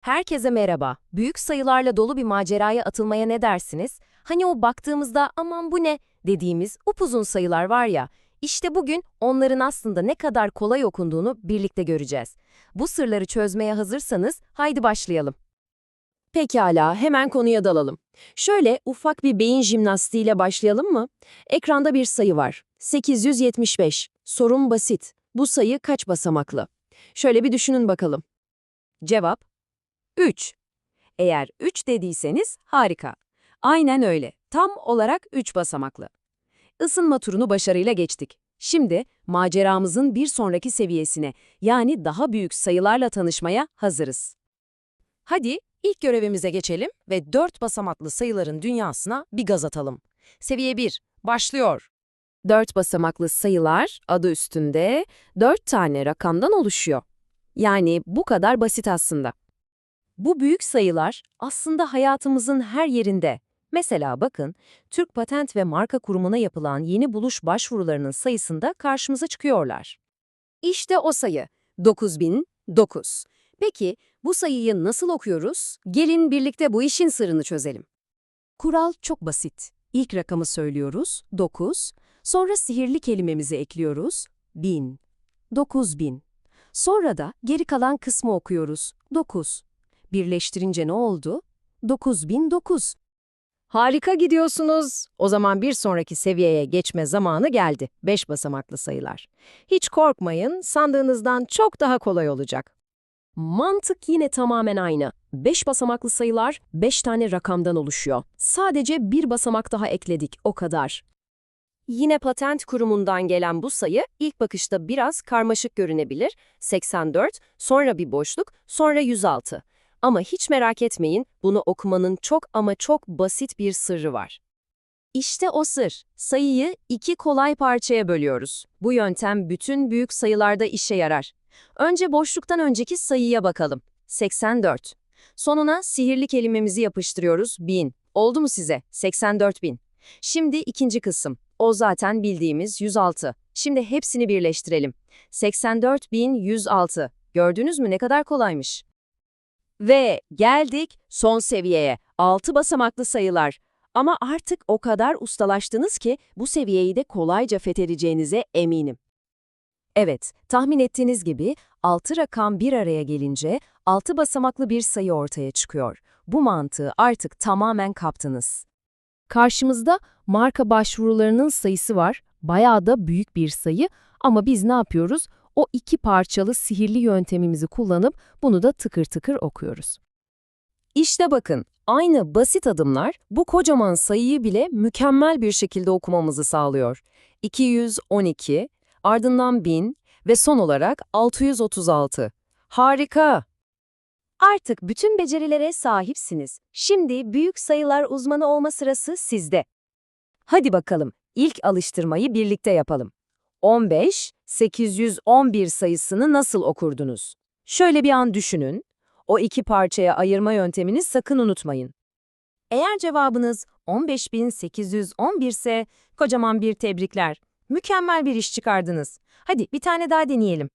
Herkese merhaba. Büyük sayılarla dolu bir maceraya atılmaya ne dersiniz? Hani o baktığımızda aman bu ne dediğimiz upuzun sayılar var ya, işte bugün onların aslında ne kadar kolay okunduğunu birlikte göreceğiz. Bu sırları çözmeye hazırsanız haydi başlayalım. Pekala, hemen konuya dalalım. Şöyle ufak bir beyin jimnastiğiyle başlayalım mı? Ekranda bir sayı var. 875. Sorun basit. Bu sayı kaç basamaklı? Şöyle bir düşünün bakalım. Cevap 3. Eğer 3 dediyseniz harika. Aynen öyle. Tam olarak 3 basamaklı. Isınma turunu başarıyla geçtik. Şimdi maceramızın bir sonraki seviyesine yani daha büyük sayılarla tanışmaya hazırız. Hadi ilk görevimize geçelim ve 4 basamaklı sayıların dünyasına bir gaz atalım. Seviye 1 başlıyor. 4 basamaklı sayılar adı üstünde 4 tane rakamdan oluşuyor. Yani bu kadar basit aslında. Bu büyük sayılar aslında hayatımızın her yerinde. Mesela bakın, Türk Patent ve Marka Kurumu'na yapılan yeni buluş başvurularının sayısında karşımıza çıkıyorlar. İşte o sayı, 9009. Peki, bu sayıyı nasıl okuyoruz? Gelin birlikte bu işin sırrını çözelim. Kural çok basit. İlk rakamı söylüyoruz, 9. Sonra sihirli kelimemizi ekliyoruz, 1000. 9000. Sonra da geri kalan kısmı okuyoruz, 9. Birleştirince ne oldu? 9009. Harika gidiyorsunuz. O zaman bir sonraki seviyeye geçme zamanı geldi. 5 basamaklı sayılar. Hiç korkmayın, sandığınızdan çok daha kolay olacak. Mantık yine tamamen aynı. 5 basamaklı sayılar 5 tane rakamdan oluşuyor. Sadece bir basamak daha ekledik, o kadar. Yine patent kurumundan gelen bu sayı ilk bakışta biraz karmaşık görünebilir. 84, sonra bir boşluk, sonra 106. Ama hiç merak etmeyin, bunu okumanın çok ama çok basit bir sırrı var. İşte o sır. Sayıyı iki kolay parçaya bölüyoruz. Bu yöntem bütün büyük sayılarda işe yarar. Önce boşluktan önceki sayıya bakalım. 84. Sonuna sihirli kelimemizi yapıştırıyoruz. 1000. Oldu mu size? 84.000. Şimdi ikinci kısım. O zaten bildiğimiz 106. Şimdi hepsini birleştirelim. 84.106. Gördünüz mü ne kadar kolaymış? Ve geldik son seviyeye. 6 basamaklı sayılar. Ama artık o kadar ustalaştınız ki bu seviyeyi de kolayca fethedeceğinize eminim. Evet, tahmin ettiğiniz gibi 6 rakam bir araya gelince 6 basamaklı bir sayı ortaya çıkıyor. Bu mantığı artık tamamen kaptınız. Karşımızda marka başvurularının sayısı var. Bayağı da büyük bir sayı ama biz ne yapıyoruz? O iki parçalı sihirli yöntemimizi kullanıp bunu da tıkır tıkır okuyoruz. İşte bakın, aynı basit adımlar bu kocaman sayıyı bile mükemmel bir şekilde okumamızı sağlıyor. 212, ardından 1000 ve son olarak 636. Harika! Artık bütün becerilere sahipsiniz. Şimdi büyük sayılar uzmanı olma sırası sizde. Hadi bakalım, ilk alıştırmayı birlikte yapalım. 15, 811 sayısını nasıl okurdunuz? Şöyle bir an düşünün. O iki parçaya ayırma yöntemini sakın unutmayın. Eğer cevabınız 15.811 ise kocaman bir tebrikler. Mükemmel bir iş çıkardınız. Hadi bir tane daha deneyelim.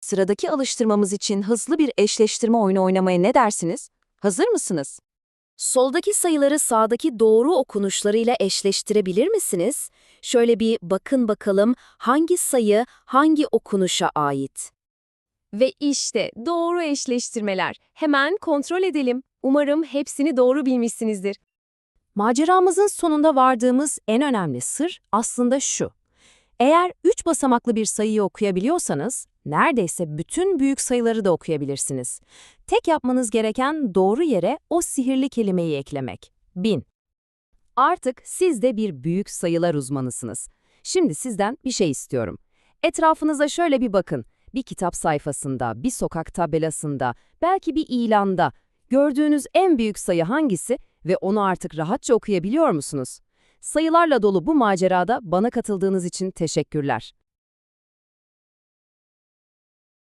Sıradaki alıştırmamız için hızlı bir eşleştirme oyunu oynamaya ne dersiniz? Hazır mısınız? Soldaki sayıları sağdaki doğru okunuşlarıyla eşleştirebilir misiniz? Şöyle bir bakın bakalım hangi sayı hangi okunuşa ait? Ve işte doğru eşleştirmeler. Hemen kontrol edelim. Umarım hepsini doğru bilmişsinizdir. Maceramızın sonunda vardığımız en önemli sır aslında şu. Eğer 3 basamaklı bir sayıyı okuyabiliyorsanız, neredeyse bütün büyük sayıları da okuyabilirsiniz. Tek yapmanız gereken doğru yere o sihirli kelimeyi eklemek. 1000. Artık siz de bir büyük sayılar uzmanısınız. Şimdi sizden bir şey istiyorum. Etrafınıza şöyle bir bakın. Bir kitap sayfasında, bir sokak tabelasında, belki bir ilanda gördüğünüz en büyük sayı hangisi ve onu artık rahatça okuyabiliyor musunuz? Sayılarla dolu bu macerada bana katıldığınız için teşekkürler.